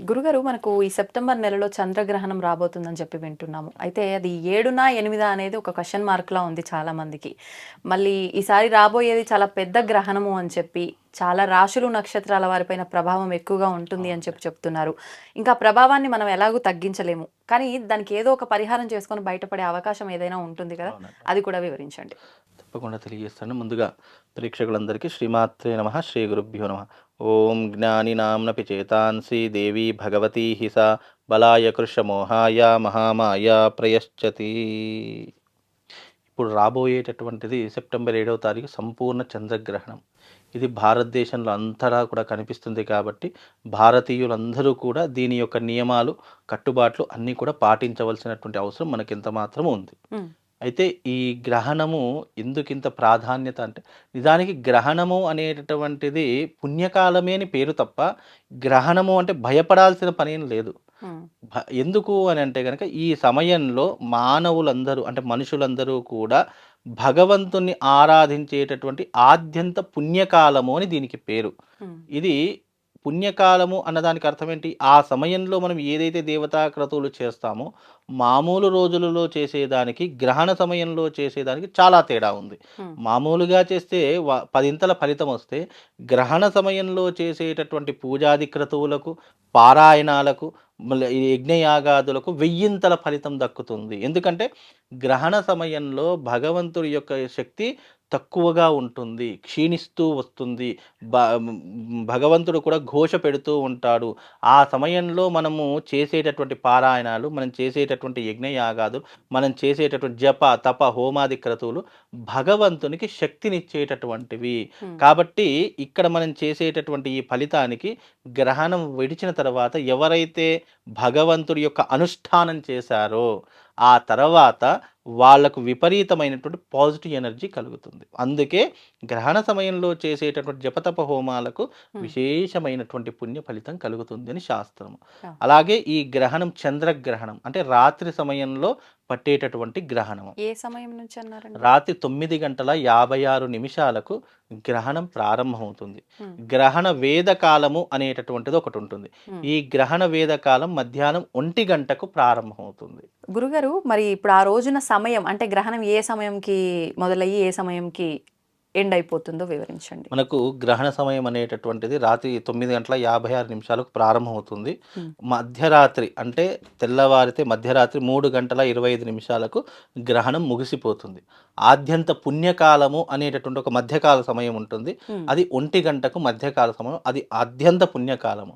గురుగారు మనకు ఈ సెప్టెంబర్ నెలలో చంద్రగ్రహణం రాబోతుందని చెప్పి వింటున్నాము. అయితే అది ఏడునా ఎనిమిదా అనేది ఒక క్వశ్చన్ మార్క్లా ఉంది చాలా మందికి మళ్ళీ ఈసారి రాబోయేది చాలా పెద్ద గ్రహణము అని చెప్పి చాలా రాశులు నక్షత్రాల వారిపైన ప్రభావం ఎక్కువగా ఉంటుంది అని చెప్పి చెప్తున్నారు. ఇంకా ప్రభావాన్ని మనం ఎలాగూ తగ్గించలేము. కానీ దానికి ఏదో ఒక పరిహారం చేసుకొని బయటపడే అవకాశం ఏదైనా ఉంటుంది కదా. అది కూడా వివరించండి. తప్పకుండా తెలియజేస్తాను. ముందుగా ప్రేక్షకులందరికీ శ్రీమాత్రే నమ శ్రీ గురుభ్యో నమ. ఓం జ్ఞాని నామ్నపి చేతాంసి దేవి భగవతీ హిస బలాయ కృషమోహాయ మహామాయ ప్రయశ్చతి. ఇప్పుడు రాబోయేటటువంటిది సెప్టెంబర్ ఏడవ తారీఖు సంపూర్ణ చంద్రగ్రహణం. ఇది భారతదేశంలో అంతటా కూడా కనిపిస్తుంది కాబట్టి భారతీయులందరూ కూడా దీని యొక్క నియమాలు కట్టుబాట్లు అన్నీ కూడా పాటించవలసినటువంటి అవసరం మనకి ఎంత మాత్రం ఉంది. అయితే ఈ గ్రహణము ఎందుకింత ప్రాధాన్యత అంటే నిజానికి గ్రహణము అనేటటువంటిది పుణ్యకాలమే అని పేరు తప్ప గ్రహణము అంటే భయపడాల్సిన పనేం లేదు. ఎందుకు అని అంటే కనుక ఈ సమయంలో మానవులందరూ అంటే మనుషులందరూ కూడా భగవంతుణ్ణి ఆరాధించేటటువంటి ఆద్యంత పుణ్యకాలము అని దీనికి పేరు. ఇది పుణ్యకాలము అన్నదానికి అర్థం ఏంటి ఆ సమయంలో మనం ఏదైతే దేవతా క్రతువులు చేస్తామో మామూలు రోజులలో చేసేదానికి గ్రహణ సమయంలో చేసేదానికి చాలా తేడా ఉంది. మామూలుగా చేస్తే పదింతల ఫలితం వస్తే గ్రహణ సమయంలో చేసేటటువంటి పూజాది క్రతువులకు పారాయణాలకు యజ్ఞయాగాదులకు వెయ్యింతల ఫలితం దక్కుతుంది. ఎందుకంటే గ్రహణ సమయంలో భగవంతుడి యొక్క శక్తి తక్కువగా ఉంటుంది క్షీణిస్తూ వస్తుంది భగవంతుడు కూడా ఘోష పెడుతూ ఉంటాడు. ఆ సమయంలో మనము చేసేటటువంటి పారాయణాలు మనం చేసేటటువంటి యజ్ఞయాగాదులు మనం చేసేటటువంటి జప తప హోమాది క్రతువులు భగవంతునికి శక్తినిచ్చేటటువంటివి. కాబట్టి ఇక్కడ మనం చేసేటటువంటి ఈ ఫలితానికి గ్రహణం విడిచిన తర్వాత ఎవరైతే భగవంతుడి యొక్క అనుష్ఠానం చేశారో ఆ తర్వాత వాళ్ళకు విపరీతమైనటువంటి పాజిటివ్ ఎనర్జీ కలుగుతుంది అందుకే గ్రహణ సమయంలో చేసేటటువంటి జపతప హోమాలకు. విశేషమైనటువంటి పుణ్య ఫలితం కలుగుతుంది అని శాస్త్రము. అలాగే ఈ గ్రహణం చంద్రగ్రహణం అంటే రాత్రి సమయంలో పట్టేటటువంటి గ్రహణం ఏ సమయం నుంచి అన్నారండి? రాత్రి తొమ్మిది గంటల యాభై ఆరు నిమిషాలకు గ్రహణం ప్రారంభమవుతుంది. గ్రహణ వేద కాలము అనేటటువంటిది ఒకటి ఉంటుంది. ఈ గ్రహణ వేద కాలం మధ్యాహ్నం ఒంటి గంటకు ప్రారంభమవుతుంది. గురుగారు మరి ఇప్పుడు ఆ రోజున సమయం అంటే గ్రహణం ఏ సమయంకి మొదలయ్యి ఏ సమయంకి ఎండ్ అయిపోతుందో వివరించండి. మనకు గ్రహణ సమయం అనేటటువంటిది రాత్రి తొమ్మిది గంటల యాభై ఆరు నిమిషాలకు ప్రారంభమవుతుంది. మధ్యరాత్రి అంటే తెల్లవారితే మధ్యరాత్రి మూడు గంటల ఇరవై ఐదు నిమిషాలకు గ్రహణం ముగిసిపోతుంది. ఆద్యంత పుణ్యకాలము అనేటటువంటి ఒక మధ్యకాల సమయం ఉంటుంది. అది ఒంటి గంటకు మధ్యకాల సమయం అది అత్యంత పుణ్యకాలము.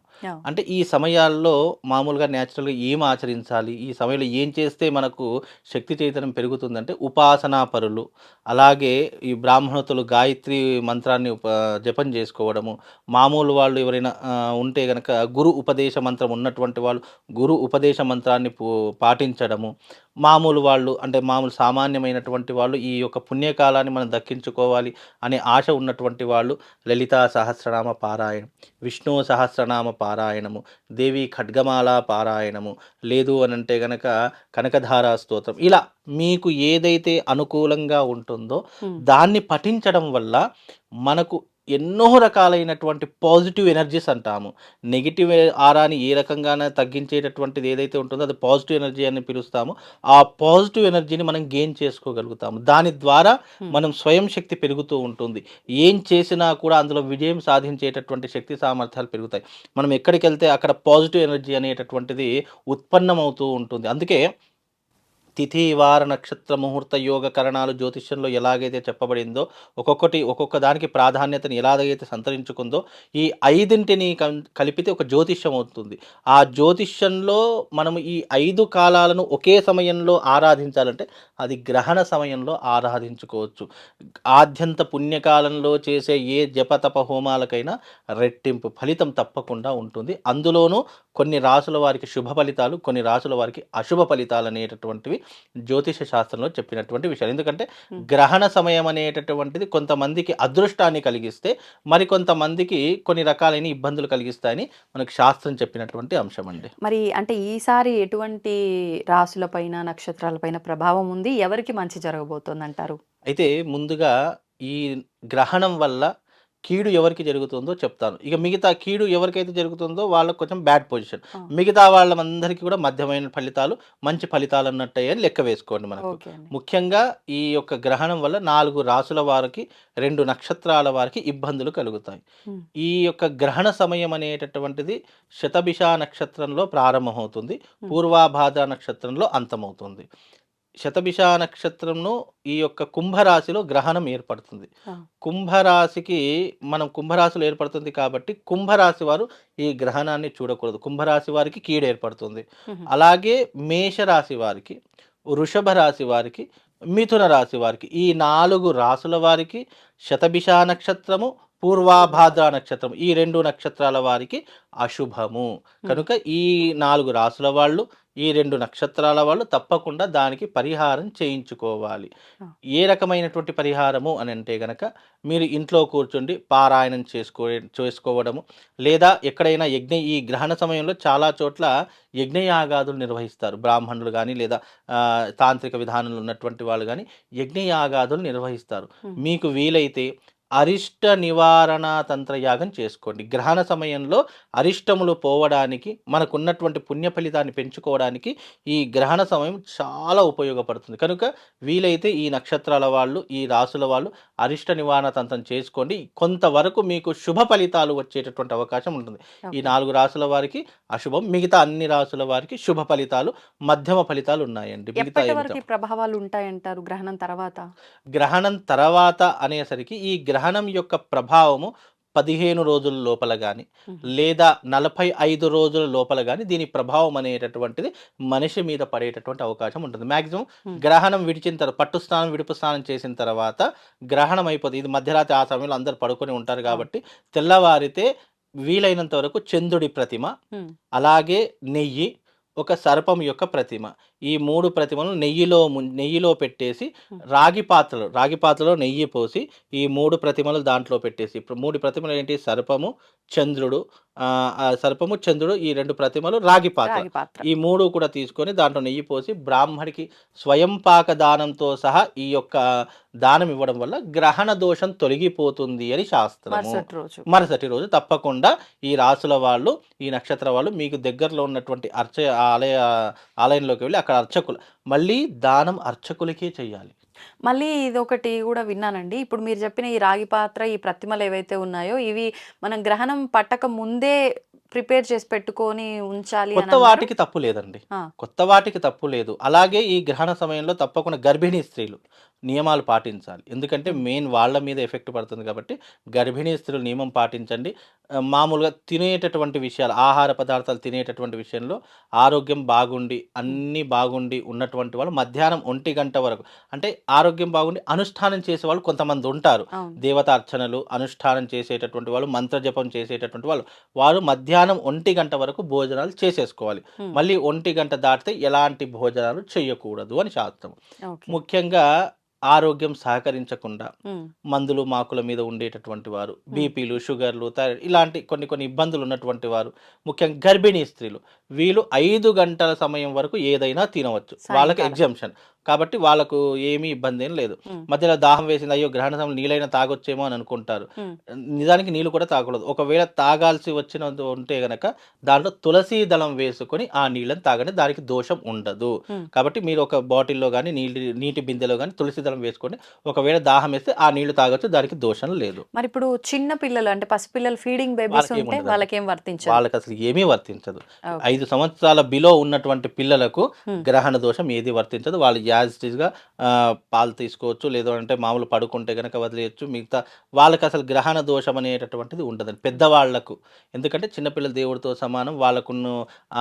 అంటే ఈ సమయాల్లో మామూలుగా న్యాచురల్గా ఏం ఆచరించాలి? ఈ సమయంలో ఏం చేస్తే మనకు శక్తి చైతన్యం పెరుగుతుందంటే ఉపాసనా పరులు అలాగే ఈ బ్రాహ్మణతులు గాయత్రి మంత్రాన్ని ఉప జపం చేసుకోవడము. మామూలు వాళ్ళు ఎవరైనా ఉంటే కనుక గురు ఉపదేశ మంత్రం ఉన్నటువంటి వాళ్ళు గురు ఉపదేశ మంత్రాన్ని పాటించడము. మామూలు వాళ్ళు అంటే మామూలు సామాన్యమైనటువంటి వాళ్ళు ఈ యొక్క పుణ్యకాలాన్ని మనం దక్కించుకోవాలి అనే ఆశ ఉన్నటువంటి వాళ్ళు లలితా సహస్రనామ పారాయణం విష్ణు సహస్రనామ పారాయణము దేవి ఖడ్గమాల పారాయణము లేదు అని అంటే గనక కనకధారా స్తోత్రం. ఇలా మీకు ఏదైతే అనుకూలంగా ఉంటుందో దాన్ని పఠించడం వల్ల మనకు ఎన్నో రకాలైనటువంటి పాజిటివ్ ఎనర్జీస్ అంటాము. నెగిటివ్ ఆరాని ఏ రకంగానే తగ్గించేటటువంటిది ఏదైతే ఉంటుందో అది పాజిటివ్ ఎనర్జీ అని పిలుస్తామో. ఆ పాజిటివ్ ఎనర్జీని మనం గెయిన్ చేసుకోగలుగుతాము. దాని ద్వారా. మనం స్వయం శక్తి పెరుగుతూ ఉంటుంది. ఏం చేసినా కూడా అందులో విజయం సాధించేటటువంటి శక్తి సామర్థ్యాలు పెరుగుతాయి. మనం ఎక్కడికి వెళ్తే అక్కడ పాజిటివ్ ఎనర్జీ అనేటటువంటిది ఉత్పన్నమవుతూ ఉంటుంది. అందుకే తిథి వార నక్షత్ర ముహూర్త యోగ కరణాలు జ్యోతిష్యంలో ఎలాగైతే చెప్పబడిందో ఒక్కొక్కటి ఒక్కొక్క దానికి ప్రాధాన్యతను ఎలాగైతే సంతరించుకుందో ఈ ఐదింటిని కం- కలిపితే ఒక జ్యోతిష్యం అవుతుంది. ఆ జ్యోతిష్యంలో మనం ఈ ఐదు కాలాలను ఒకే సమయంలో ఆరాధించాలంటే అది గ్రహణ సమయంలో ఆరాధించుకోవచ్చు. ఆద్యంత పుణ్యకాలంలో చేసే ఏ జపతప హోమాలకైనా రెట్టింపు ఫలితం తప్పకుండా ఉంటుంది. అందులోనూ కొన్ని రాసుల వారికి శుభ ఫలితాలు కొన్ని రాసుల వారికి అశుభ ఫలితాలు అనేటటువంటివి జ్యోతిష శాస్త్రంలో చెప్పినటువంటి విషయాలు. ఎందుకంటే. గ్రహణ సమయం అనేటటువంటిది కొంతమందికి అదృష్టాన్ని కలిగిస్తే మరి కొంతమందికి కొన్ని రకాలైన ఇబ్బందులు కలిగిస్తాయని మనకు శాస్త్రం చెప్పినటువంటి అంశం అండి మరి అంటే ఈసారి ఎటువంటి రాసులపైన నక్షత్రాలపైన ప్రభావం ఉంది? ఎవరికి మంచి జరగబోతోంది అంటారు అయితే ముందుగా ఈ గ్రహణం వల్ల కీడు ఎవరికి జరుగుతుందో చెప్తాను. ఇక మిగతా కీడు ఎవరికైతే జరుగుతుందో వాళ్ళకి కొంచెం బ్యాడ్ పొజిషన్. మిగతా వాళ్ళందరికీ కూడా మధ్యమైన ఫలితాలు మంచి ఫలితాలు అన్నట్టే అని లెక్క వేసుకోండి మనకు. ముఖ్యంగా ఈ యొక్క గ్రహణం వల్ల నాలుగు రాసుల వారికి రెండు నక్షత్రాల వారికి ఇబ్బందులు కలుగుతాయి. ఈ యొక్క గ్రహణ సమయం అనేటటువంటిది శతభిష నక్షత్రంలో ప్రారంభమవుతుంది. పూర్వాభాద్ర నక్షత్రంలో అంతమవుతుంది. శతభిష నక్షత్రంను ఈ యొక్క కుంభరాశిలో గ్రహణం ఏర్పడుతుంది. కుంభరాశికి మనం కుంభరాశిలో ఏర్పడుతుంది కాబట్టి కుంభరాశి వారు ఈ గ్రహణాన్ని చూడకూడదు కుంభరాశి వారికి కీడు ఏర్పడుతుంది. అలాగే మేషరాశి వారికి వృషభ రాశి వారికి మిథున రాశి వారికి ఈ నాలుగు రాసుల వారికి శతభిష నక్షత్రము పూర్వాభాద్ర నక్షత్రం ఈ రెండు నక్షత్రాల వారికి అశుభము. కనుక ఈ నాలుగు రాసుల వాళ్ళు ఈ రెండు నక్షత్రాల వాళ్ళు తప్పకుండా దానికి పరిహారం చేయించుకోవాలి. ఏ రకమైనటువంటి పరిహారము అని అంటే గనక మీరు ఇంట్లో కూర్చుండి పారాయణం చేసుకో చేసుకోవడము లేదా ఎక్కడైనా యజ్ఞ ఈ గ్రహణ సమయంలో చాలా చోట్ల యజ్ఞయాగాదులు నిర్వహిస్తారు. బ్రాహ్మణులు కానీ లేదా తాంత్రిక విధానంలో ఉన్నటువంటి వాళ్ళు కానీ యజ్ఞయాగాదులు నిర్వహిస్తారు. మీకు వీలైతే అరిష్ట నివారణ తంత్రయాగం చేసుకోండి. గ్రహణ సమయంలో అరిష్టములు పోవడానికి మనకున్నటువంటి పుణ్య ఫలితాన్ని పెంచుకోవడానికి ఈ గ్రహణ సమయం చాలా ఉపయోగపడుతుంది. కనుక వీలైతే ఈ నక్షత్రాల వాళ్ళు ఈ రాసుల వాళ్ళు అరిష్ట నివారణ తంత్రం చేసుకోండి. కొంతవరకు మీకు శుభ ఫలితాలు వచ్చేటటువంటి అవకాశం ఉంటుంది. ఈ. నాలుగు రాసుల వారికి అశుభం మిగతా అన్ని రాసుల వారికి శుభ ఫలితాలు మధ్యమ ఫలితాలు ఉన్నాయండి. మిగతా ప్రభావాలు ఉంటాయంటారు గ్రహణం తర్వాత? గ్రహణం తర్వాత అనేసరికి ఈ గ్రహణం యొక్క ప్రభావము పదిహేను రోజుల లోపల కానీ. లేదా నలభై ఐదు రోజుల లోపల కానీ దీని ప్రభావం అనేటటువంటిది మనిషి మీద పడేటటువంటి అవకాశం ఉంటుంది మ్యాక్సిమం మ్మ్. గ్రహణం విడిచిన తర్వాత పట్టు స్నానం విడుపు స్నానం చేసిన తర్వాత గ్రహణం అయిపోతుంది ఇది మధ్యరాత్రి ఆ సమయంలో అందరు పడుకొని ఉంటారు కాబట్టి తెల్లవారితే వీలైనంత వరకు చంద్రుడి ప్రతిమ. అలాగే నెయ్యి ఒక సర్పం యొక్క ప్రతిమ ఈ మూడు ప్రతిమలు నెయ్యిలో ముం- నెయ్యిలో పెట్టేసి. రాగి పాత్రలో రాగి పాత్రలో నెయ్యి పోసి ఈ మూడు ప్రతిమలు దాంట్లో పెట్టేసి ఇప్పుడు మూడు ప్రతిమలు ఏంటి? సర్పము చంద్రుడు సర్పము చంద్రుడు ఈ రెండు ప్రతిమలు రాగి పాత్ర. ఈ మూడు కూడా తీసుకొని దాంట్లో నెయ్యి పోసి బ్రాహ్మడికి స్వయం పాక దానంతో సహా ఈ యొక్క దానం ఇవ్వడం వల్ల గ్రహణ దోషం తొలగిపోతుంది అని శాస్త్రము. రోజు. మరుసటి రోజు తప్పకుండా ఈ రాసుల వాళ్ళు ఈ నక్షత్ర వాళ్ళు మీకు దగ్గరలో ఉన్నటువంటి అర్చ ఆలయ ఆలయంలోకి వెళ్ళి అక్కడ అర్చకులు. మళ్ళీ దానం అర్చకులకే చేయాలి మళ్ళీ ఇది ఒకటి కూడా విన్నానండి. ఇప్పుడు మీరు చెప్పిన ఈ రాగి పాత్ర ఈ ప్రతిమలు ఏవైతే ఉన్నాయో ఇవి మనం గ్రహణం పట్టక ముందే ప్రిపేర్ చేసి పెట్టుకొని ఉంచాలి కొత్త. వాటికి తప్పు లేదండి. కొత్త వాటికి తప్పు లేదు. అలాగే ఈ గ్రహణ సమయంలో తప్పకుండా గర్భిణీ స్త్రీలు నియమాలు పాటించాలి. ఎందుకంటే మెయిన్ వాళ్ళ మీద ఎఫెక్ట్ పడుతుంది కాబట్టి గర్భిణీ స్త్రీలు నియమం పాటించండి. మామూలుగా తినేటటువంటి విషయాలు ఆహార పదార్థాలు తినేటటువంటి విషయంలో ఆరోగ్యం బాగుండి అన్నీ బాగుండి ఉన్నటువంటి వాళ్ళు మధ్యాహ్నం ఒంటి గంట వరకు అంటే ఆరోగ్యం బాగుండి అనుష్ఠానం చేసే వాళ్ళు కొంతమంది ఉంటారు. అవును. దేవతా అర్చనలు అనుష్ఠానం చేసేటటువంటి వాళ్ళు మంత్రజపం చేసేటటువంటి వాళ్ళు వారు మధ్యాహ్నం ఒంటి గంట వరకు భోజనాలు చేసేసుకోవాలి. మళ్ళీ ఒంటి గంట దాటితే ఎలాంటి భోజనాలు చేయకూడదు అని శాస్త్రం. ముఖ్యంగా ఆరోగ్యం సహకరించకుండా మందులు మాకుల మీద ఉండేటటువంటి వారు బీపీలు షుగర్లు ఇలాంటి కొన్ని కొన్ని ఇబ్బందులు ఉన్నటువంటి వారు ముఖ్యంగా గర్భిణీ స్త్రీలు. వీళ్ళు ఐదు గంటల సమయం వరకు ఏదైనా తినవచ్చు. వాళ్ళకి సాయంకాలం. ఎగ్జామ్షన్. కాబట్టి వాళ్ళకు ఏమీ ఇబ్బంది ఏం లేదు. మధ్యలో దాహం వేసింది అయ్యో గ్రహణ సమయంలో నీళ్ళైనా తాగొచ్చేమో అని అనుకుంటారు. నిజానికి నీళ్ళు కూడా తాగకూడదు ఒకవేళ తాగాల్సి వచ్చిన ఉంటే గనక దాంట్లో తులసి దళం వేసుకొని ఆ నీళ్ళని తాగండి దానికి దోషం ఉండదు. కాబట్టి మీరు ఒక బాటిల్లో కానీ నీళ్ళు నీటి బిందెలో కానీ తులసి దళం వేసుకోండి ఒకవేళ దాహం వేస్తే ఆ నీళ్ళు తాగొచ్చు దానికి దోషం లేదు మరి ఇప్పుడు చిన్న పిల్లలు అంటే పసిపిల్లలు ఫీడింగ్ బేబీస్ వాళ్ళకి ఉంటే. వాళ్ళకేం వర్తించదు వాళ్ళకి అసలు ఏమీ వర్తించదు. ఐదు సంవత్సరాల బిలో ఉన్నటువంటి పిల్లలకు. గ్రహణ దోషం ఏది వర్తించదు వాళ్ళు యాజ్ ఇట్గా పాలు తీసుకోవచ్చు. లేదు అంటే మామూలు పడుకుంటే కనుక వదిలేయచ్చు. మిగతా వాళ్ళకి అసలు గ్రహణ దోషం అనేటటువంటిది ఉండదండి. పెద్దవాళ్ళకు. ఎందుకంటే చిన్నపిల్లలు దేవుడితో సమానం. వాళ్ళకున్న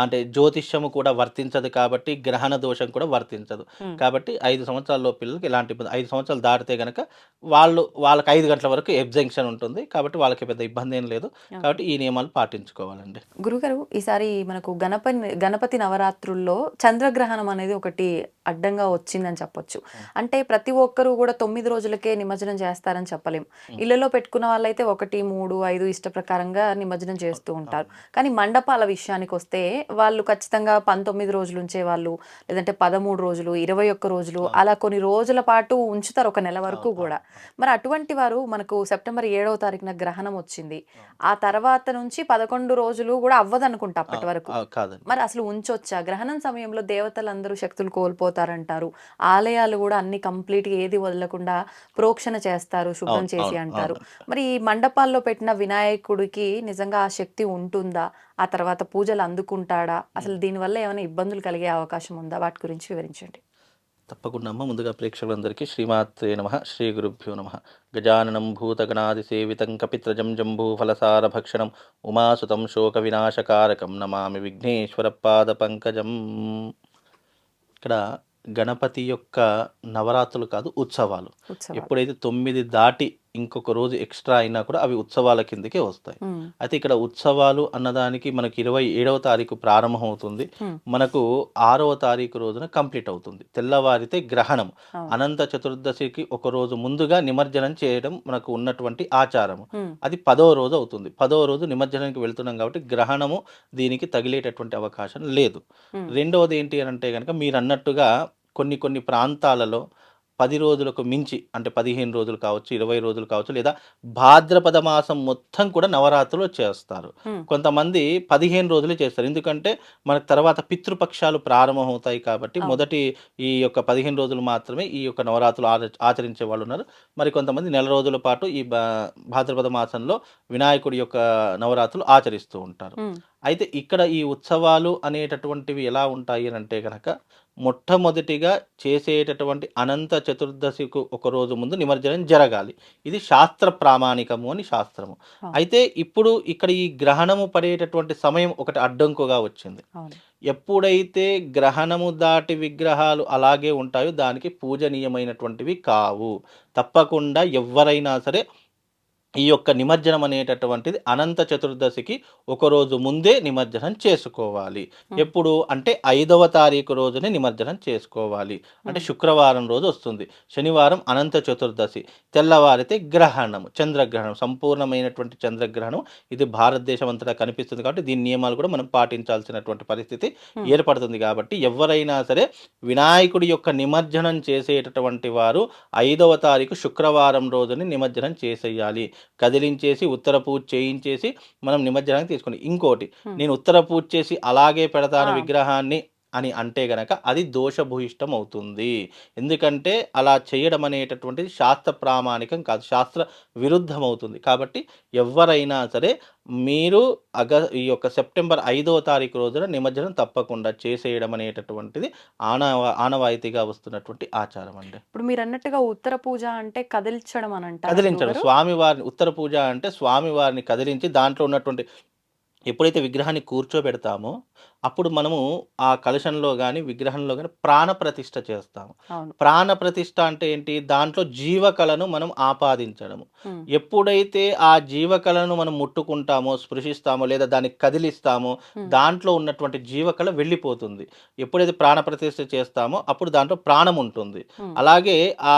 అంటే జ్యోతిష్యము కూడా వర్తించదు కాబట్టి గ్రహణ దోషం కూడా వర్తించదు. కాబట్టి ఐదు సంవత్సరాల పిల్లలకి ఎలాంటి ఇబ్బంది ఐదు సంవత్సరాలు దాటితే కనుక వాళ్ళు వాళ్ళకి ఐదు గంటల వరకు ఎగ్జంక్షన్ ఉంటుంది. కాబట్టి వాళ్ళకి పెద్ద ఇబ్బంది ఏం లేదు. కాబట్టి ఈ నియమాలు పాటించుకోవాలండి. గురుగారు ఈసారి మనకు గణపతి గణపతి నవరాత్రుల్లో చంద్రగ్రహణం అనేది ఒకటి అడ్డంగా వచ్చిందని చెప్పొచ్చు. అంటే ప్రతి ఒక్కరూ కూడా తొమ్మిది రోజులకే నిమజ్జనం చేస్తారని చెప్పలేం. ఇళ్ళలో పెట్టుకున్న వాళ్ళైతే ఒకటి మూడు ఐదు ఇష్ట ప్రకారంగా నిమజ్జనం చేస్తూ ఉంటారు. కానీ మండపాల విషయానికి వస్తే వాళ్ళు ఖచ్చితంగా పంతొమ్మిది రోజులు ఉంచే వాళ్ళు లేదంటే పదమూడు రోజులు ఇరవై ఒక్క రోజులు అలా కొన్ని రోజుల పాటు ఉంచుతారు ఒక నెల వరకు కూడా. మరి అటువంటి వారు మనకు సెప్టెంబర్ ఏడవ తారీఖున గ్రహణం వచ్చింది. ఆ తర్వాత నుంచి పదకొండు రోజులు కూడా అవ్వదు అనుకుంటా అప్పటి వరకు. మరి అసలు ఉంచొచ్చా? గ్రహణం సమయంలో దేవతలందరూ శక్తులు కోల్పోతారంటారు. ఆలయాలు కూడా అన్ని కంప్లీట్గా ఏది వదలకుండా ప్రోక్షణ చేస్తారు శుభ్రం చేసి అంటారు. మరి ఈ మండపాల్లో పెట్టిన వినాయకుడికి నిజంగా ఆ శక్తి ఉంటుందా? ఆ తర్వాత పూజలు అందుకుంటాడా? అసలు దీనివల్ల ఏమైనా ఇబ్బందులు కలిగే అవకాశం ఉందా? వాటి గురించి వివరించండి. తప్పకుండా అమ్మ. ముందుగా ప్రేక్షకులందరికీ శ్రీమాత్రే నమ. శ్రీ గురుభ్యో నమ. గజాననం భూతగణాది సేవితం కపిత్రజం జంబూ ఫలసార భక్షణం ఉమాసుతం శోక వినాశకారకం నమామి విఘ్నేశ్వర పాద పంకజం ఇక్కడ గణపతి యొక్క నవరాత్రులు కాదు ఉత్సవాలు. ఎప్పుడైతే తొమ్మిది దాటి ఇంకొక రోజు ఎక్స్ట్రా అయినా కూడా అవి ఉత్సవాల కిందకే వస్తాయి. అయితే ఇక్కడ ఉత్సవాలు అన్నదానికి మనకి ఇరవై ఏడవ తారీఖు ప్రారంభం అవుతుంది. మనకు ఆరవ తారీఖు రోజున కంప్లీట్ అవుతుంది. తెల్లవారితే గ్రహణం. అనంత చతుర్దశికి ఒక రోజు ముందుగా నిమజ్జనం చేయడం మనకు ఉన్నటువంటి ఆచారం అది పదవ రోజు అవుతుంది. పదవ రోజు నిమజ్జనానికి వెళ్తున్నాం కాబట్టి గ్రహణము దీనికి తగిలేటటువంటి అవకాశం లేదు. రెండవది ఏంటి అని అంటే కనుక మీరు అన్నట్టుగా కొన్ని కొన్ని ప్రాంతాలలో పది రోజులకు మించి అంటే పదిహేను రోజులు కావచ్చు ఇరవై రోజులు కావచ్చు లేదా భాద్రపద మాసం మొత్తం కూడా నవరాత్రులు చేస్తారు. కొంతమంది పదిహేను రోజులే చేస్తారు. ఎందుకంటే మనకు తర్వాత పితృపక్షాలు ప్రారంభమవుతాయి కాబట్టి. మొదటి ఈ యొక్క పదిహేను రోజులు మాత్రమే ఈ యొక్క నవరాత్రులు ఆచ- ఆచరించే వాళ్ళు ఉన్నారు. మరి కొంతమంది నెల రోజుల పాటు ఈ భాద్రపద మాసంలో వినాయకుడి యొక్క నవరాత్రులు ఆచరిస్తూ ఉంటారు. అయితే ఇక్కడ ఈ ఉత్సవాలు అనేటటువంటివి ఎలా ఉంటాయి అని అంటే కనుక మొట్టమొదటిగా చేసేటటువంటి అనంత చతుర్దశికు ఒక రోజు ముందు నిమజ్జనం జరగాలి. ఇది శాస్త్ర ప్రామాణికము అని శాస్త్రము. అయితే ఇప్పుడు ఇక్కడ ఈ గ్రహణము పడేటటువంటి సమయం ఒకటి అడ్డంకుగా వచ్చింది. ఎప్పుడైతే గ్రహణము దాటి విగ్రహాలు అలాగే ఉంటాయో దానికి పూజనీయమైనటువంటివి కావు. తప్పకుండా ఎవరైనా సరే ఈ యొక్క నిమజ్జనం అనేటటువంటిది అనంత చతుర్దశికి ఒక రోజు ముందే నిమజ్జనం చేసుకోవాలి. ఎప్పుడు? అంటే ఐదవ తారీఖు రోజునే నిమజ్జనం చేసుకోవాలి. అంటే శుక్రవారం రోజు వస్తుంది. శనివారం అనంత చతుర్దశి. తెల్లవారితే గ్రహణం చంద్రగ్రహణం సంపూర్ణమైనటువంటి చంద్రగ్రహణం. ఇది భారతదేశం అంతటా కనిపిస్తుంది కాబట్టి దీని నియమాలు కూడా మనం పాటించాల్సినటువంటి పరిస్థితి ఏర్పడుతుంది కాబట్టి ఎవరైనా సరే వినాయకుడి యొక్క నిమజ్జనం చేసేటటువంటి వారు ఐదవ తారీఖు శుక్రవారం రోజుని నిమజ్జనం చేసేయాలి. కదిలించేసి ఉత్తర పూజ చేయించేసి మనం నిమజ్జనానికి తీసుకుని ఇంకోటి. నేను ఉత్తర పూజ చేసి అలాగే పెడతాను. విగ్రహాన్ని అని అంటే గనక అది దోషభూయిష్టం అవుతుంది ఎందుకంటే అలా చేయడం అనేటటువంటిది శాస్త్ర ప్రామాణికం కాదు శాస్త్ర విరుద్ధం అవుతుంది కాబట్టి ఎవరైనా సరే మీరు అగ ఈ యొక్క సెప్టెంబర్ ఐదవ తారీఖు రోజున నిమజ్జనం తప్పకుండా చేసేయడం అనేటటువంటిది ఆనవ ఆనవాయితీగా వస్తున్నటువంటి ఆచారం అండి. ఇప్పుడు మీరు అన్నట్టుగా ఉత్తర పూజ అంటే కదిలించడం అని అంటారు కదిలించడం. స్వామివారిని ఉత్తర పూజ అంటే స్వామివారిని కదిలించి దాంట్లో ఉన్నటువంటి ఎప్పుడైతే విగ్రహాన్ని కూర్చోబెడతామో అప్పుడు మనము ఆ కలశంలో కానీ విగ్రహంలో కానీ ప్రాణ ప్రతిష్ఠ చేస్తాము. అవును. ప్రాణ ప్రతిష్ఠ అంటే ఏంటి? దాంట్లో జీవకళను మనం ఆపాదించడము. ఎప్పుడైతే ఆ జీవకళను మనం ముట్టుకుంటామో స్పృశిస్తామో లేదా దాన్ని కదిలిస్తామో. దాంట్లో ఉన్నటువంటి జీవకళ వెళ్ళిపోతుంది. ఎప్పుడైతే ప్రాణ ప్రతిష్ఠ చేస్తామో అప్పుడు దాంట్లో ప్రాణం ఉంటుంది. అలాగే ఆ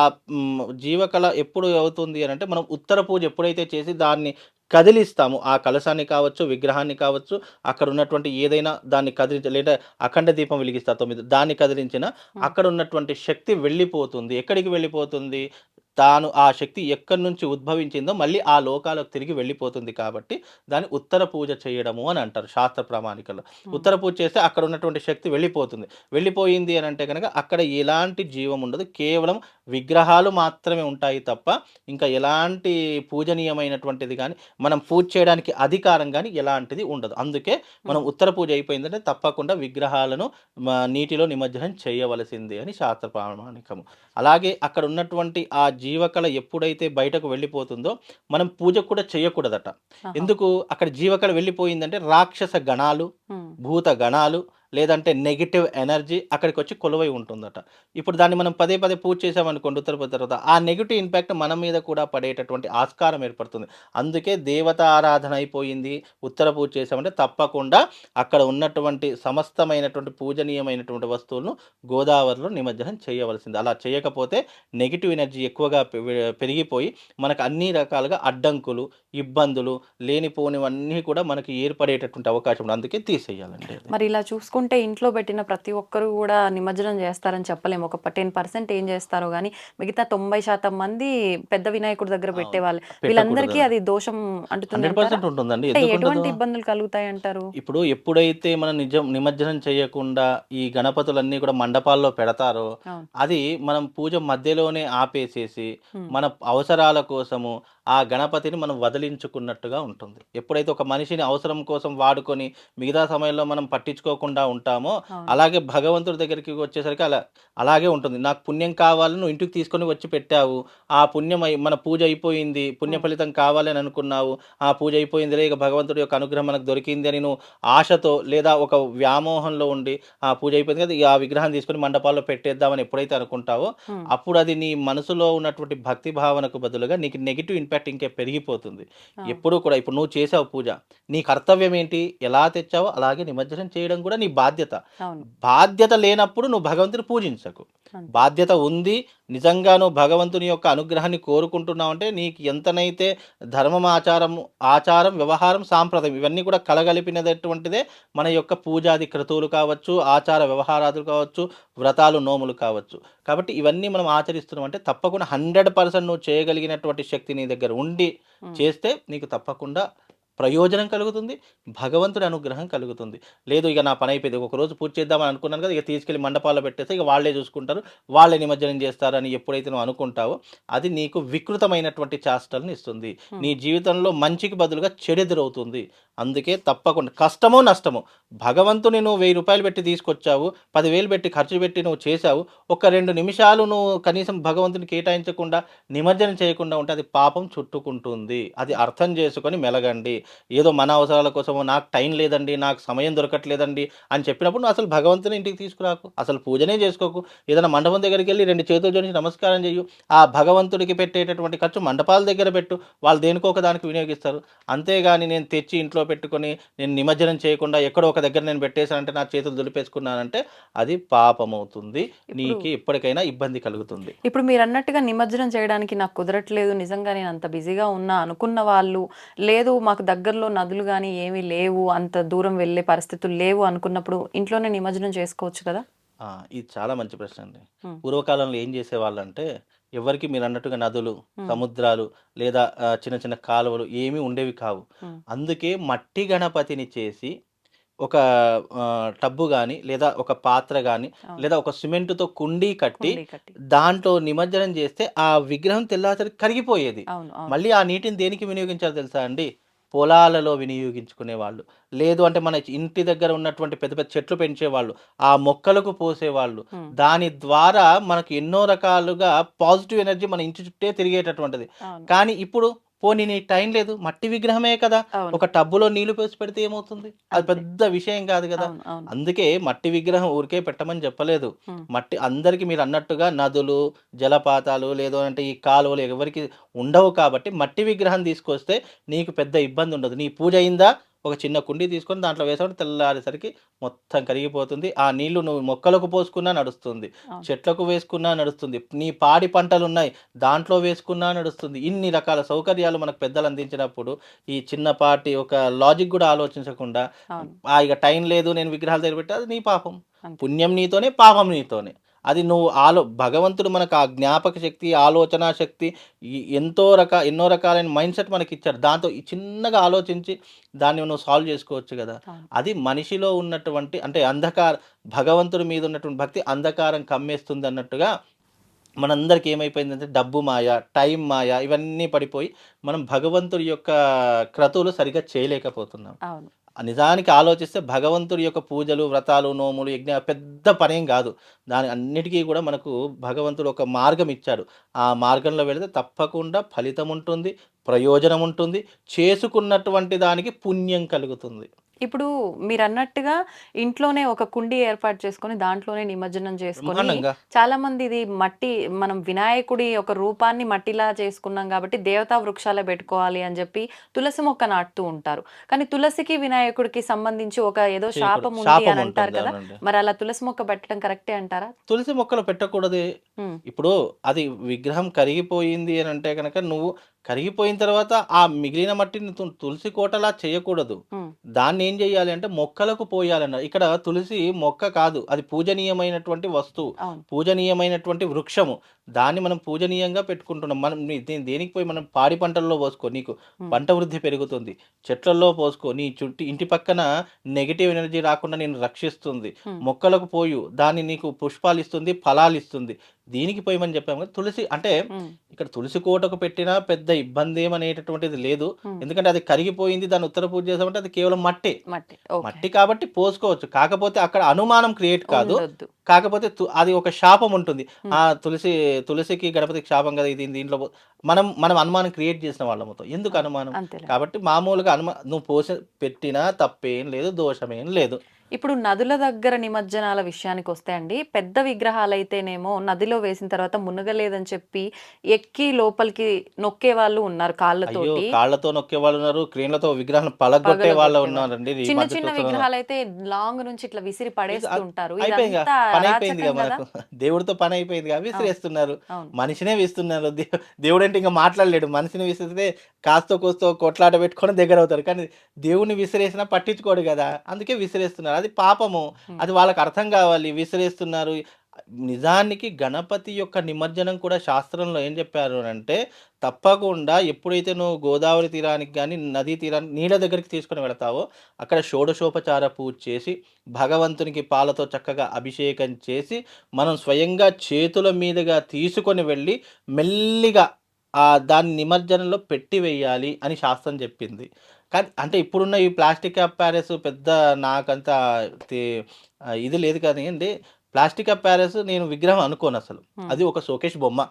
జీవకళ ఎప్పుడు అవుతుంది అని అంటే మనం ఉత్తర పూజ ఎప్పుడైతే చేసి దాన్ని కదిలిస్తాము. ఆ కలశాన్ని కావచ్చు విగ్రహాన్ని కావచ్చు అక్కడ ఉన్నటువంటి ఏదైనా దాన్ని కదిలించ లేదా అఖండ దీపం వెలిగిస్తారు తొమ్మిది. దాన్ని కదిలించిన అక్కడ ఉన్నటువంటి శక్తి వెళ్ళిపోతుంది. ఎక్కడికి వెళ్ళిపోతుంది? తాను ఆ శక్తి ఎక్కడి నుంచి ఉద్భవించిందో మళ్ళీ ఆ లోకాలకు తిరిగి వెళ్ళిపోతుంది కాబట్టి దాన్ని ఉత్తర పూజ చేయడము అని అంటారు శాస్త్ర ప్రామాణికలో ఉత్తర పూజ చేస్తే అక్కడ ఉన్నటువంటి శక్తి వెళ్ళిపోతుంది. వెళ్ళిపోయింది అని అంటే కనుక అక్కడ ఎలాంటి జీవం ఉండదు. కేవలం విగ్రహాలు మాత్రమే ఉంటాయి తప్ప ఇంకా ఎలాంటి పూజనీయమైనటువంటిది కానీ మనం పూజ చేయడానికి అధికారం కానీ ఎలాంటిది ఉండదు. అందుకే మనం ఉత్తర పూజ అయిపోయిందంటే తప్పకుండా విగ్రహాలను నీటిలో నిమజ్జనం చేయవలసిందే అని శాస్త్ర ప్రామాణికము. అలాగే అక్కడ ఉన్నటువంటి ఆ జీవకళ ఎప్పుడైతే బయటకు వెళ్ళిపోతుందో మనం పూజ కూడా చేయకూడదట. ఎందుకు? అక్కడ జీవకళ వెళ్ళిపోయిందంటే రాక్షస గణాలు భూత గణాలు లేదంటే నెగిటివ్ ఎనర్జీ అక్కడికి వచ్చి కొలువై ఉంటుందట. ఇప్పుడు దాన్ని మనం పదే పదే పూజ చేసామనుకోండి ఉత్తర తర్వాత ఆ నెగిటివ్ ఇంపాక్ట్ మన మీద కూడా పడేటటువంటి ఆస్కారం ఏర్పడుతుంది. అందుకే దేవత ఆరాధన అయిపోయింది ఉత్తర పూజ చేసామంటే తప్పకుండా అక్కడ ఉన్నటువంటి సమస్తమైనటువంటి పూజనీయమైనటువంటి వస్తువులను గోదావరిలో నిమజ్జనం చేయవలసింది. అలా చేయకపోతే నెగిటివ్ ఎనర్జీ ఎక్కువగా పె- పెరిగిపోయి మనకు అన్ని రకాలుగా అడ్డంకులు ఇబ్బందులు లేనిపోనివన్నీ కూడా మనకి ఏర్పడేటటువంటి అవకాశం ఉంది. అందుకే తీసేయాలండి మరి ఇలా చూసుకుంటే ఇంట్లో పెట్టిన ప్రతి ఒక్కరు కూడా నిమజ్జనం చేస్తారని చెప్పలేము ఒక టెన్ పర్సెంట్ ఏం చేస్తారో కానీ మిగతా తొంభై శాతం మంది పెద్ద వినాయకుడి దగ్గర. పెట్టేవాళ్ళు వీళ్ళందరికీ అది దోషం అంటుతుంది హండ్రెడ్ పర్సెంట్ ఉంటుందండి అంటే ఎందుకు ఎటువంటి? ఇబ్బందులు కలుగుతాయి అంటారు ఇప్పుడు ఎప్పుడైతే మనం నిజం నిమజ్జనం చేయకుండా ఈ గణపతులన్నీ కూడా మండపాల్లో పెడతారో. అది మనం పూజ మధ్యలోనే ఆపేసేసి. మన అవసరాల కోసము ఆ గణపతిని మనం వదిలించుకున్నట్టుగా ఉంటుంది. ఎప్పుడైతే ఒక మనిషిని అవసరం కోసం వాడుకొని మిగతా సమయంలో మనం పట్టించుకోకుండా ఉంటామో. అలాగే భగవంతుడి దగ్గరికి వచ్చేసరికి అలా అలాగే ఉంటుంది. నాకు పుణ్యం కావాలని నువ్వు ఇంటికి తీసుకొని వచ్చి పెట్టావు. ఆ పుణ్యం అయి- మన పూజ అయిపోయింది పుణ్య ఫలితం కావాలని అనుకున్నావు. ఆ పూజ అయిపోయిందిలే ఇక భగవంతుడి యొక్క అనుగ్రహం మనకు దొరికింది అని నువ్వు ఆశతో లేదా ఒక వ్యామోహంలో ఉండి ఆ పూజ అయిపోయింది కదా ఆ విగ్రహం తీసుకొని మండపాల్లో పెట్టేద్దామని ఎప్పుడైతే అనుకుంటావో. అప్పుడు అది నీ మనసులో ఉన్నటువంటి భక్తి భావనకు బదులుగా నీకు నెగిటివ్ ఇంపాక్ట్ ఇంకే పెరిగిపోతుంది. ఎప్పుడు కూడా ఇప్పుడు నువ్వు చేసావు పూజ నీ కర్తవ్యం ఏంటి ఎలా తెచ్చావో అలాగే నిమజ్జనం చేయడం కూడా నీ బాధ్యత బాధ్యత లేనప్పుడు నువ్వు భగవంతుని పూజించకు. బాధ్యత ఉంది. నిజంగా నువ్వు భగవంతుని యొక్క అనుగ్రహాన్ని కోరుకుంటున్నావు అంటే నీకు ఎంతనైతే ధర్మం ఆచారం ఆచారం వ్యవహారం సాంప్రదాయం ఇవన్నీ కూడా కలగలిపినటువంటిదే మన యొక్క పూజాది క్రతువులు కావచ్చు ఆచార వ్యవహారాదులు కావచ్చు వ్రతాలు నోములు కావచ్చు. కాబట్టి ఇవన్నీ మనం ఆచరిస్తున్నాం అంటే తప్పకుండా హండ్రెడ్ పర్సెంట్ నువ్వు చేయగలిగినటువంటి శక్తి నీ దగ్గర ఉండి. చేస్తే నీకు తప్పకుండా ప్రయోజనం కలుగుతుంది భగవంతుడి అనుగ్రహం కలుగుతుంది. లేదు ఇక నా పని అయిపోయింది ఒక రోజు పూజ చేద్దామని అనుకున్నాను కదా ఇక తీసుకెళ్ళి మండపాల్లో పెట్టేస్తే ఇక వాళ్ళే చూసుకుంటారు వాళ్ళే నిమజ్జనం చేస్తారని ఎప్పుడైతే నువ్వు అనుకుంటావో అది నీకు వికృతమైనటువంటి చేష్టలను ఇస్తుంది. నీ జీవితంలో మంచికి బదులుగా చెడెదురవుతుంది. అందుకే తప్పకుండా కష్టమో నష్టమో భగవంతుని నువ్వు వెయ్యి రూపాయలు పెట్టి తీసుకొచ్చావు పదివేలు పెట్టి ఖర్చు పెట్టి నువ్వు చేశావు ఒక రెండు నిమిషాలు నువ్వు కనీసం భగవంతుని కేటాయించకుండా నిమజ్జనం చేయకుండా ఉంటే అది పాపం చుట్టుకుంటుంది. అది అర్థం చేసుకొని మెలగండి. ఏదో మన అవసరాల కోసమో నాకు టైం లేదండి నాకు సమయం దొరకట్లేదండి అని చెప్పినప్పుడు నువ్వు అసలు భగవంతుని ఇంటికి తీసుకురాకు. అసలు పూజనే చేసుకోకు. ఏదైనా మండపం దగ్గరికి వెళ్ళి రెండు చేతులు జోడించి నమస్కారం చేయు ఆ భగవంతుడికి పెట్టేటటువంటి ఖర్చు మండపాల దగ్గర పెట్టు. వాళ్ళు దేనికో ఒక దానికి వినియోగిస్తారు. అంతేగాని నేను తెచ్చి ఇంట్లో పెట్టుకొని నేను నిమజ్జనం చేయకుండా ఎక్కడో ఒక దగ్గర నేను పెట్టేశానంటే నా చేతులు దులిపేసుకున్నానంటే అది పాపం అవుతుంది నీకు ఎప్పటికైనా ఇబ్బంది కలుగుతుంది. ఇప్పుడు మీరు అన్నట్టుగా నిమజ్జనం చేయడానికి నాకు కుదరట్లేదు. నిజంగా నేను అంత బిజీగా ఉన్నా అనుకున్న వాళ్ళు లేదు మాకు దగ్గరలో నదులు కానీ ఏమీ లేవు అంత దూరం వెళ్ళే పరిస్థితులు లేవు అనుకున్నప్పుడు ఇంట్లోనే నిమజ్జనం చేసుకోవచ్చు కదా ఇది చాలా మంచి ప్రశ్న అండి. పూర్వకాలంలో ఏం చేసేవాళ్ళంటే ఎవరికి మీరు అన్నట్టుగా నదులు. సముద్రాలు లేదా చిన్న చిన్న కాలువలు ఏమీ ఉండేవి కావు. అందుకే మట్టి గణపతిని చేసి ఒక టబ్బు కానీ లేదా ఒక పాత్ర కానీ. లేదా ఒక సిమెంటుతో కుండీ కట్టి కుండీ కట్టి దాంట్లో నిమజ్జనం చేస్తే ఆ విగ్రహం తెల్లాసరికి కరిగిపోయేది మళ్ళీ ఆ నీటిని దేనికి వినియోగించాలో తెలుసా అండి పొలాలలో వినియోగించుకునే వాళ్ళు. లేదు అంటే మన ఇంటి దగ్గర ఉన్నటువంటి పెద్ద పెద్ద చెట్లు పెంచేవాళ్ళు ఆ మొక్కలకు పోసేవాళ్ళు. దాని ద్వారా మనకు ఎన్నో రకాలుగా పాజిటివ్ ఎనర్జీ మన ఇంటి చుట్టే తిరిగేటటువంటిది. కానీ ఇప్పుడు పోనీ నీ టైం లేదు మట్టి విగ్రహమే కదా. ఒక టబ్బులో నీళ్ళు పోసి పెడితే ఏమవుతుంది? అది. పెద్ద విషయం కాదు కదా. అందుకే మట్టి విగ్రహం ఊరికే పెట్టమని చెప్పలేదు. మట్టి అందరికి మీరు అన్నట్టుగా నదులు జలపాతాలు లేదు అంటే ఈ కాలువలు ఎవరికి ఉండవు కాబట్టి మట్టి విగ్రహం తీసుకొస్తే నీకు పెద్ద ఇబ్బంది ఉండదు. నీ పూజ అయిందా? ఒక చిన్న కుండీ తీసుకొని దాంట్లో వేసామంటే తెల్లారేసరికి మొత్తం కరిగిపోతుంది. ఆ నీళ్ళు నువ్వు మొక్కలకు పోసుకున్నా నడుస్తుంది. చెట్లకు వేసుకున్నా నడుస్తుంది. నీ పాడి పంటలు ఉన్నాయి దాంట్లో వేసుకున్నా నడుస్తుంది. ఇన్ని రకాల సౌకర్యాలు మనకు పెద్దలు అందించినప్పుడు ఈ చిన్నపాటి ఒక లాజిక్ కూడా ఆలోచించకుండా ఇక టైం లేదు నేను విగ్రహాలు దగ్గర పెట్టి అది నీ పాపం. పుణ్యం నీతోనే పాపం నీతోనే. అది నువ్వు ఆలో భగవంతుడు మనకు ఆ జ్ఞాపక శక్తి ఆలోచన శక్తి ఎంతో రక ఎన్నో రకాలైన మైండ్ సెట్ మనకి ఇచ్చాడు. దాంతో చిన్నగా ఆలోచించి దాన్ని నువ్వు సాల్వ్ చేసుకోవచ్చు కదా. అది మనిషిలో ఉన్నటువంటి అంటే అంధకార భగవంతుడి మీద ఉన్నటువంటి భక్తి అంధకారం కమ్మేస్తుంది అన్నట్టుగా మనందరికి ఏమైపోయిందంటే డబ్బు మాయ టైం మాయ ఇవన్నీ పడిపోయి మనం భగవంతుడి యొక్క క్రతువులు సరిగ్గా చేయలేకపోతున్నాం. నిజానికి ఆలోచిస్తే భగవంతుడి యొక్క పూజలు వ్రతాలు నోములు యజ్ఞ పెద్ద పనేం కాదు. దాని అన్నిటికీ కూడా మనకు భగవంతుడు ఒక మార్గం ఇచ్చాడు. ఆ మార్గంలో వెళితే తప్పకుండా ఫలితం ఉంటుంది ప్రయోజనం ఉంటుంది చేసుకున్నటువంటి దానికి పుణ్యం కలుగుతుంది. ఇప్పుడు మీరు అన్నట్టుగా ఇంట్లోనే ఒక కుండి ఏర్పాటు చేసుకొని దాంట్లోనే నిమజ్జనం చేసుకొని చాలా మంది ఇది మట్టి మనం వినాయకుడి ఒక రూపాన్ని మట్టిలా చేసుకున్నాం కాబట్టి దేవతా వృక్షాలే పెట్టుకోవాలి అని చెప్పి తులసి మొక్క నాటుతూ ఉంటారు. కానీ తులసికి వినాయకుడికి సంబంధించి ఒక ఏదో శాపం ఉంది అని అంటారు కదా. మరి అలా తులసి మొక్క పెట్టడం కరెక్టే అంటారా? తులసి మొక్కలు పెట్టకూడదే. ఇప్పుడు అది విగ్రహం కరిగిపోయింది అని అంటే కనుక నువ్వు కరిగిపోయిన తర్వాత ఆ మిగిలిన మట్టిని తు- తులసి కోటలా చేయకూడదు. దాన్ని ఏం చేయాలి అంటే మొక్కలకు పోయాలన్నారు ఇక్కడ తులసి మొక్క కాదు అది పూజనీయమైనటువంటి వస్తువు పూజనీయమైనటువంటి వృక్షము. దాన్ని మనం పూజనీయంగా పెట్టుకుంటున్నాం. మనం దేనికి పోయి మనం పాడి పంటల్లో పోసుకో. నీకు. పంట వృద్ధి పెరుగుతుంది. చెట్లలో పోసుకో. నీ చుట్టి ఇంటి పక్కన నెగిటివ్ ఎనర్జీ రాకుండా నేను రక్షిస్తుంది. మొక్కలకు పోయు. దాన్ని నీకు పుష్పాలు ఇస్తుంది ఫలాలు ఇస్తుంది దీనికి పోయమని చెప్పాము తులసి అంటే ఇక్కడ తులసి కోటకు పెట్టినా పెద్ద ఇబ్బంది ఏమనేటటువంటిది లేదు. ఎందుకంటే అది కరిగిపోయింది దాన్ని ఉత్తర పూజ చేసామంటే అది కేవలం మట్టి. మట్టి. కాబట్టి పోసుకోవచ్చు. కాకపోతే అక్కడ అనుమానం క్రియేట్ కాదు. కాకపోతే అది ఒక శాపం ఉంటుంది. ఆ తులసి తులసికి గణపతికి శాపం కదా ఇది దీంట్లో మనం మనం అనుమానం క్రియేట్ చేసిన వాళ్ళమతో ఎందుకు అనుమానం? కాబట్టి మామూలుగా అనుమా నువ్వు పోసి పెట్టినా తప్పేం లేదు దోషమేం లేదు. ఇప్పుడు నదుల దగ్గర నిమజ్జనాల విషయానికి వస్తే అండి పెద్ద విగ్రహాలు అయితేనేమో నదిలో వేసిన తర్వాత మునగలేదని చెప్పి ఎక్కి లోపలికి నొక్కే వాళ్ళు ఉన్నారు అయ్యో కాళ్ళతోటి కాళ్ళతో నొక్కే వాళ్ళు ఉన్నారు క్రేన్లతో విగ్రహాలను పలగొట్టే వాళ్ళు ఉన్నారండి చిన్న చిన్న. విగ్రహాలు అయితే లాంగ్ నుంచి ఇట్లా విసిరి పడేస్తుంటారు దేవుడితో పని అయిపోయింది కదా. విసిరేస్తున్నారు. అవును. మనిషినే విస్తున్నారు. దేవుడు అంటే ఇంకా మాట్లాడలేడు. మనిషిని విసిరితే కాస్తో కూస్తో కొట్లాట పెట్టుకొని దగ్గర అవుతారు కానీ దేవుని విసిరేసినా పట్టించుకోడు కదా. అందుకే విసిరేస్తున్నారు. అది పాపము. అది వాళ్ళకి అర్థం కావాలి. విసిరేస్తున్నారు. నిజానికి గణపతి యొక్క నిమజ్జనం కూడా శాస్త్రంలో ఏం చెప్పారు అంటే తప్పకుండా ఎప్పుడైతే నువ్వు గోదావరి తీరానికి కానీ నదీ తీరానికి నీళ్ళ దగ్గరికి తీసుకొని వెళతావో అక్కడ షోడశోపచార పూజ చేసి భగవంతునికి పాలతో చక్కగా అభిషేకం చేసి మనం స్వయంగా చేతుల మీదుగా తీసుకొని వెళ్ళి మెల్లిగా ఆ దాని నిమజ్జనంలో పెట్టి వేయాలి అని శాస్త్రం చెప్పింది. కానీ అంటే ఇప్పుడున్న ఈ ప్లాస్టిక్ ప్యారెస్ పెద్ద నాకంత ఇది లేదు కానీ అండి ప్లాస్టిక్ అప్పారెస్ నేను విగ్రహం అనుకోను అసలు. అది ఒక షోకేష్ బొమ్మ.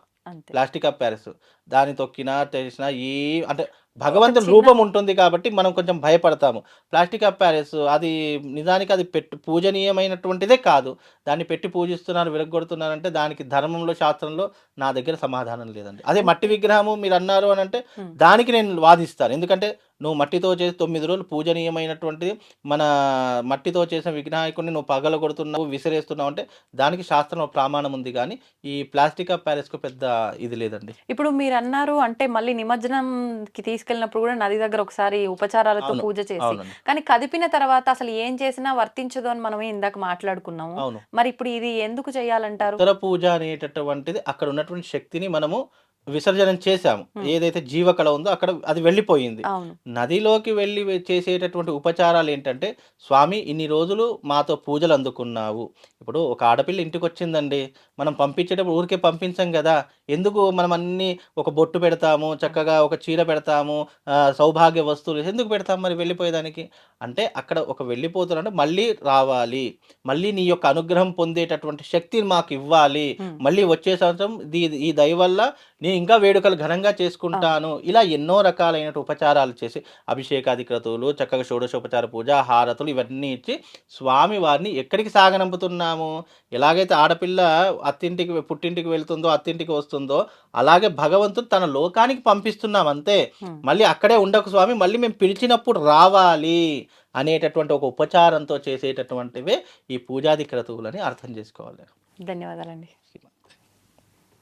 ప్లాస్టిక్ అప్పారెస్ దాన్ని తొక్కినా చేసినా ఏ అంటే భగవంతుని రూపం ఉంటుంది కాబట్టి మనం కొంచెం భయపడతాము. ప్లాస్టిక్ అప్పారెస్ అది నిజానికి అది పెట్టు పూజనీయమైనటువంటిదే కాదు. దాన్ని పెట్టి పూజిస్తున్నారు విరగొడుతున్నారంటే దానికి ధర్మంలో శాస్త్రంలో నా దగ్గర సమాధానం లేదండి. అదే మట్టి విగ్రహము మీరు అన్నారు అని అంటే. దానికి నేను వాదిస్తాను. ఎందుకంటే నువ్వు మట్టితో చేసి తొమ్మిది రోజులు పూజనీయమైనటువంటిది మన మట్టితో చేసిన వినాయకుడిని నువ్వు పగల కొడుతున్నావు విసిరేస్తున్నావు అంటే దానికి శాస్త్రంలో ప్రమాణం ఉంది కానీ ఈ ప్లాస్టిక్ ఆఫ్ ప్యారెస్కు పెద్ద ఇది లేదండి. ఇప్పుడు మీరు అన్నారు అంటే మళ్ళీ నిమజ్జనంకి తీసుకెళ్ళినప్పుడు కూడా నది దగ్గర ఒకసారి ఉపచారాలతో పూజ చేసి కానీ కదిపిన తర్వాత అసలు ఏం చేసినా వర్తించదు అని మనమే ఇందాక మాట్లాడుకున్నాము. మరి ఇప్పుడు ఇది ఎందుకు చేయాలంటారు? ఉత్తర పూజ అనేటటువంటిది అక్కడ ఉన్నటువంటి శక్తిని మనము విసర్జనం చేశాము. ఏదైతే జీవకళ ఉందో అక్కడ అది వెళ్ళిపోయింది. నదిలోకి వెళ్ళి చేసేటటువంటి ఉపచారాలు ఏంటంటే స్వామి ఇన్ని రోజులు మాతో పూజలు అందుకున్నావు. ఇప్పుడు ఒక ఆడపిల్ల ఇంటికి వచ్చిందండి మనం పంపించేటప్పుడు ఊరికే పంపించాం కదా ఎందుకు మనం అన్ని ఒక బొట్టు పెడతాము చక్కగా ఒక చీర పెడతాము సౌభాగ్య వస్తువులు ఎందుకు పెడతాం మరి వెళ్ళిపోయేదానికి? అంటే అక్కడ ఒక వెళ్ళిపోతున్నట్టు మళ్ళీ రావాలి. మళ్ళీ నీ యొక్క అనుగ్రహం పొందేటటువంటి శక్తిని మాకు ఇవ్వాలి. మళ్ళీ వచ్చే సంవత్సరం దీ ఈ దయ వల్ల నేను ఇంకా వేడుకలు ఘనంగా చేసుకుంటాను. ఇలా ఎన్నో రకాలైన ఉపచారాలు చేసి అభిషేకాది క్రతువులు చక్కగా షోడశోపచార పూజ హారతులు ఇవన్నీ ఇచ్చి స్వామి వారిని ఎక్కడికి సాగనంపుతున్నాము? ఎలాగైతే ఆడపిల్ల అత్తింటికి పుట్టింటికి వెళ్తుందో అత్తింటికి వస్తుందో అలాగే భగవంతుడు తన లోకానికి పంపిస్తున్నాం అంతే. మళ్ళీ అక్కడే ఉండకు స్వామి మళ్ళీ మేము పిలిచినప్పుడు రావాలి అనేటటువంటి ఒక ఉపచారంతో చేసేటటువంటివే ఈ పూజాది క్రతువులని అర్థం చేసుకోవాలి. ధన్యవాదాలండి.